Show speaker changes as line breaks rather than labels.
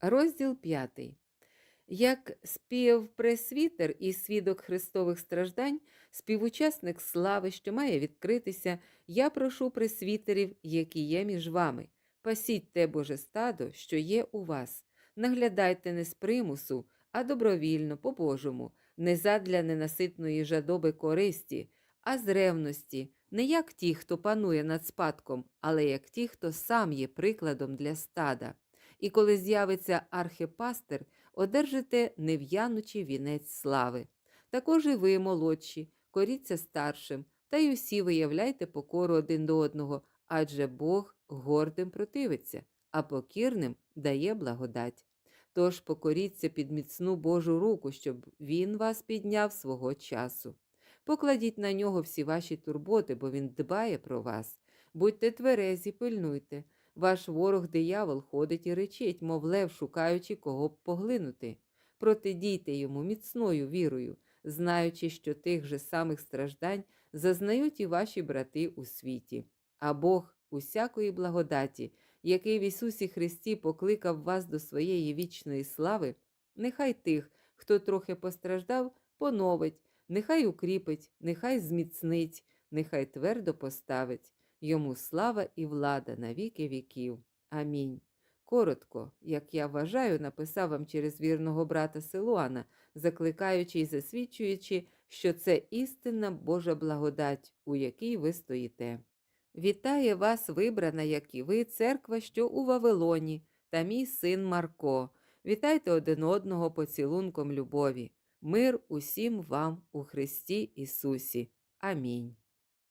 Розділ 5. Як співпресвітер і свідок Христових страждань, співучасник слави, що має відкритися, я прошу пресвітерів, які є між вами. Пасіть те Боже стадо, що є у вас. Наглядайте не з примусу, а добровільно, по-божому, не задля ненаситної жадоби користі, а з ревності, не як ті, хто панує над спадком, але як ті, хто сам є прикладом для стада. І коли з'явиться архипастир, одержите нев'янучий вінець слави. Також і ви, молодші, коріться старшим, та й усі виявляйте покору один до одного, адже Бог гордим противиться, а покірним дає благодать. Тож покоріться під міцну Божу руку, щоб Він вас підняв свого часу. Покладіть на нього всі ваші турботи, бо він дбає про вас. Будьте тверезі, пильнуйте. Ваш ворог диявол ходить і речить, мов лев, шукаючи кого б поглинути. Протидійте йому міцною вірою, знаючи, що тих же самих страждань зазнають і ваші брати у світі. А Бог усякої благодаті, який в Ісусі Христі покликав вас до своєї вічної слави, нехай тих, хто трохи постраждав, поновить, нехай укріпить, нехай зміцнить, нехай твердо поставить. Йому слава і влада на віки віків. Амінь. Коротко, як я вважаю, написав вам через вірного брата Силуана, закликаючи і засвідчуючи, що це істинна Божа благодать, у якій ви стоїте. Вітає вас, вибрана, як і ви, церква, що у Вавилоні, та мій син Марко. Вітайте один одного поцілунком любові. Мир усім вам у Христі Ісусі. Амінь.